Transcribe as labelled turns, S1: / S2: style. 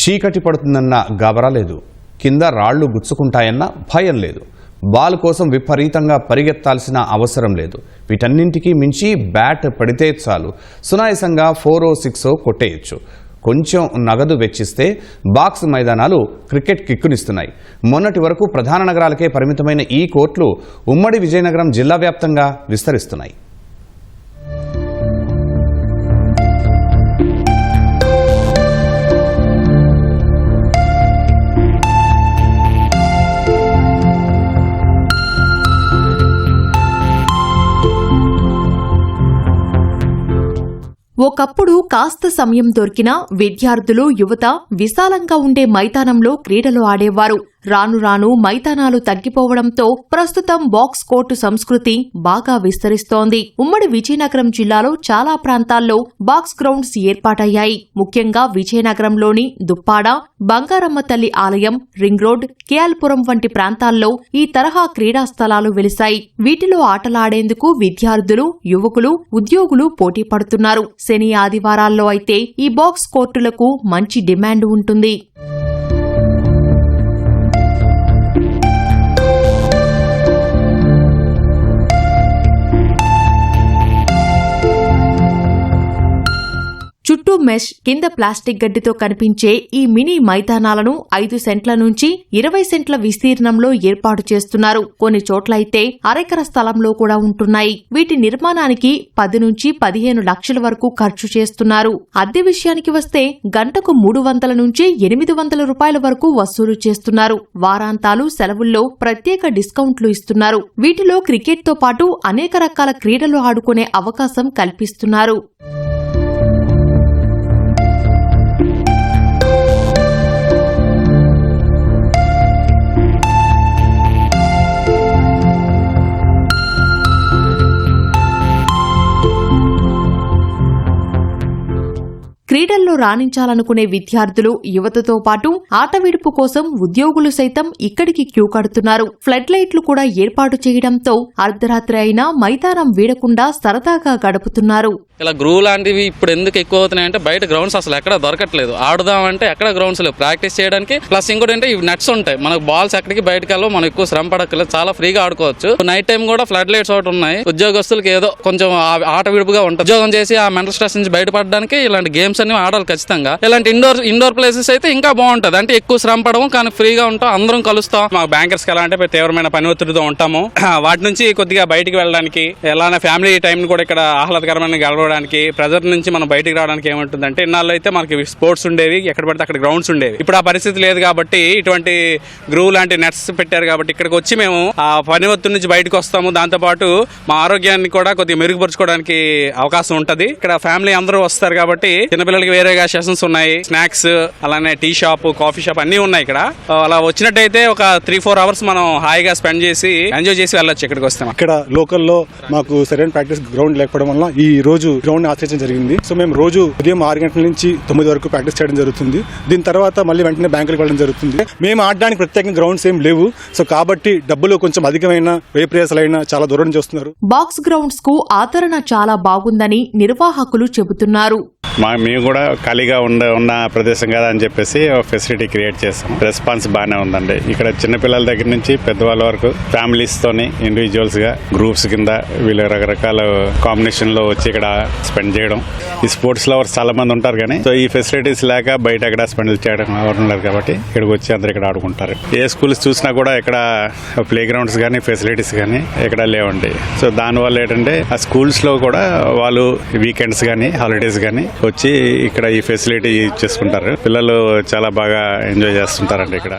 S1: చీకటి పడుతుందన్న గబరా లేదు. కింద రాళ్ళు గుచ్చుకుంటాయన్న భయం లేదు. బాల్ కోసం విపరీతంగా పరిగెత్తాల్సిన అవసరం లేదు. వీటన్నింటికీ మించి బ్యాట్ పడితే చాలు. సునాయసంగా ఫోరో సిక్సో కొట్టేయచ్చు. కొంచెం నగదు వెచ్చిస్తే బాక్స్ మైదానాలు క్రికెట్ కిక్కునిస్తున్నాయి. మొన్నటి వరకు ప్రధాన నగరాలకే పరిమితమైన ఈ కోర్టులు ఉమ్మడి విజయనగరం జిల్లా వ్యాప్తంగా విస్తరిస్తున్నాయి.
S2: ఒకప్పుడు కాస్త సమయం దొరికినా విద్యార్థులు యువత విశాలంగా ఉండే మైదానంలో క్రీడలు ఆడేవారు. రాను రాను మైదానాలు తగ్గిపోవడంతో ప్రస్తుతం బాక్స్ కోర్టు సంస్కృతి బాగా విస్తరిస్తోంది. ఉమ్మడి విజయనగరం జిల్లాలో చాలా ప్రాంతాల్లో బాక్స్ గ్రౌండ్స్ ఏర్పాటయ్యాయి. ముఖ్యంగా విజయనగరంలోని దుప్పాడ బంగారమ్మ తల్లి ఆలయం రింగ్ రోడ్ కేఎల్పురం వంటి ప్రాంతాల్లో ఈ తరహా క్రీడా స్థలాలు వెలిశాయి. వీటిలో ఆటలాడేందుకు విద్యార్థులు యువకులు ఉద్యోగులు పోటీ పడుతున్నారు. శని ఆదివారాల్లో అయితే ఈ బాక్స్ కోర్టులకు మంచి డిమాండ్ ఉంటుంది. మెష్ కింద ప్లాస్టిక్ గడ్డితో కనిపించే ఈ మినీ మైదానాలను ఐదు సెంట్ల నుంచి ఇరవై సెంట్ల విస్తీర్ణంలో ఏర్పాటు చేస్తున్నారు. కొన్ని చోట్లయితే అరెకర స్థలంలో కూడా ఉంటున్నాయి. వీటి నిర్మాణానికి పది నుంచి పదిహేను లక్షల వరకు ఖర్చు చేస్తున్నారు. అద్దె విషయానికి వస్తే గంటకు మూడు వందల నుంచి ఎనిమిది వందల రూపాయల వరకు వసూలు చేస్తున్నారు. వారాంతాలు సెలవుల్లో ప్రత్యేక డిస్కౌంట్లు ఇస్తున్నారు. వీటిలో క్రికెట్తో పాటు అనేక రకాల క్రీడలు ఆడుకునే అవకాశం కల్పిస్తున్నారు. క్రీడల్లో రాణించాలనుకునే విద్యార్థులు యువతతో పాటు ఆటవిడుపు కోసం ఉద్యోగులు సైతం ఇక్కడికి క్యూ కడుతున్నారు. ఫ్లడ్ లైట్లు కూడా ఏర్పాటు చేయడంతో అర్ధరాత్రి అయినా మైదానం వీడకుండా సరదాగా గడుపుతున్నారు.
S3: ఇలా గ్రూ లాంటివి ఇప్పుడు ఎందుకు ఎక్కువ అవుతున్నాయి అంటే బయట గ్రౌండ్స్ అసలు ఎక్కడ దొరకట్లేదు. ఆడుదాం అంటే ఎక్కడ గ్రౌండ్స్ లేవు. ప్రాక్టీస్ చేయడానికి ప్లస్ ఇంకోటి అంటే ఇవి నట్స్ ఉంటాయి. మనకు బాల్స్ ఎక్కడికి బయటకు వెళ్ళవు మనం ఎక్కువ శ్రమ పడక్కర్లేదు. చాలా ఫ్రీగా ఆడుకోవచ్చు. నైట్ టైం కూడా ఫ్లడ్ లైట్స్ ఒకటి ఉన్నాయి. ఉద్యోగస్తులకి ఏదో కొంచెం ఆట విడుపుగా ఉంటుంది. ఉద్యోగం చేసి ఆ మెంటల్ స్ట్రెస్ నుంచి బయటపడడానికి ఇలాంటి గేమ్స్ అన్ని ఆడాలి ఖచ్చితంగా. ఇలాంటి ఇండోర్ ఇండోర్ ప్లేసెస్ అయితే ఇంకా బాగుంటది. అంటే ఎక్కువ శ్రమ పడము కానీ ఫ్రీగా ఉంటాం. అందరం కలుస్తాం.
S4: మా బ్యాంకర్స్ ఎలా అంటే తీవ్రమైన పని ఒత్తిడితో ఉంటాము. వాటి నుంచి కొద్దిగా బయటికి వెళ్ళడానికి ఎలానే ఫ్యామిలీ టైం కూడా ఇక్కడ ఆహ్లాదకరమైన గడవడానికి ప్రెజర్ నుంచి మనం బయటకు రావడానికి ఏముంటుందంటే ఇన్నాళ్ళు అయితే మనకి స్పోర్ట్స్ ఉండేవి ఎక్కడ పడితే అక్కడ గ్రౌండ్స్ ఉండేవి. ఇప్పుడు ఆ పరిస్థితి లేదు కాబట్టి ఇటువంటి గ్రూ లాంటి నెట్స్ పెట్టారు కాబట్టి ఇక్కడికి వచ్చి మేము ఆ పని ఒత్తిడి నుంచి బయటకు వస్తాము. దాంతో పాటు మా ఆరోగ్యాన్ని కూడా కొద్దిగా మెరుగుపరుచుకోవడానికి అవకాశం ఉంటది. ఇక్కడ ఫ్యామిలీ అందరూ వస్తారు కాబట్టి చిన్నపిల్లలకి వేరేగా సెషన్స్ ఉన్నాయి. స్నాక్స్ అలానే టీ షాప్ కాఫీ షాప్ అన్ని ఉన్నాయి ఇక్కడ. అలా వచ్చినట్టయితే ఒక త్రీ ఫోర్ అవర్స్ మనం హాయిగా స్పెండ్ చేసి ఎంజాయ్ చేసి వెళ్ళొచ్చు ఇక్కడికి వస్తాం
S5: ఇక్కడ లోకల్లో మాకు సరైన ప్రాక్టీస్ గ్రౌండ్ లేకపోవడం వల్ల ఈ రోజు గ్రౌండ్ ఆశ్రయించడం జరిగింది. సో మేము రోజు ఉదయం ఆరు గంటల నుంచి తొమ్మిది వరకు ప్రాక్టీస్ చేయడం జరుగుతుంది. దీని తర్వాత మళ్ళీ వెంటనే బ్యాంకులకు వెళ్ళడం జరుగుతుంది. మేము ఆడడానికి ప్రత్యేకంగా గ్రౌండ్స్ ఏం లేవు. సో కాబట్టి డబ్బులు కొంచెం అధికమైన వ్యయ చాలా దూరం చేస్తున్నారు
S2: బాక్స్ గ్రౌండ్స్కు ఆదరణ చాలా బాగుందని నిర్వాహకులు చెబుతున్నారు.
S6: మా మేము కూడా ఖాళీగా ఉండ ఉన్న ప్రదేశం కదా అని చెప్పేసి ఒక ఫెసిలిటీ క్రియేట్ చేస్తాం రెస్పాన్స్ బాగానే ఉందండి. ఇక్కడ చిన్నపిల్లల దగ్గర నుంచి పెద్దవాళ్ళ వరకు ఫ్యామిలీస్ తోని ఇండివిజువల్స్గా గ్రూప్స్ కింద వీళ్ళు రకరకాల కాంబినేషన్లో వచ్చి ఇక్కడ స్పెండ్ చేయడం. ఈ స్పోర్ట్స్ లవర్స్ చాలా మంది ఉంటారు కానీ సో ఈ ఫెసిలిటీస్ లేక బయట ఎక్కడ స్పెండ్ చేయడం లేదు కాబట్టి ఇక్కడికి వచ్చి అందరు ఇక్కడ ఆడుకుంటారు. ఏ స్కూల్స్ చూసినా కూడా ఇక్కడ ప్లే గ్రౌండ్స్ కానీ ఫెసిలిటీస్ కానీ ఇక్కడ లేవండి. సో దానివల్ల ఏంటంటే ఆ స్కూల్స్లో కూడా వాళ్ళు వీకెండ్స్ కానీ హాలిడేస్ కానీ వచ్చి ఇక్కడ ఈ ఫెసిలిటీ చేసుకుంటారు. పిల్లలు చాలా బాగా ఎంజాయ్ చేస్తుంటారండి ఇక్కడ.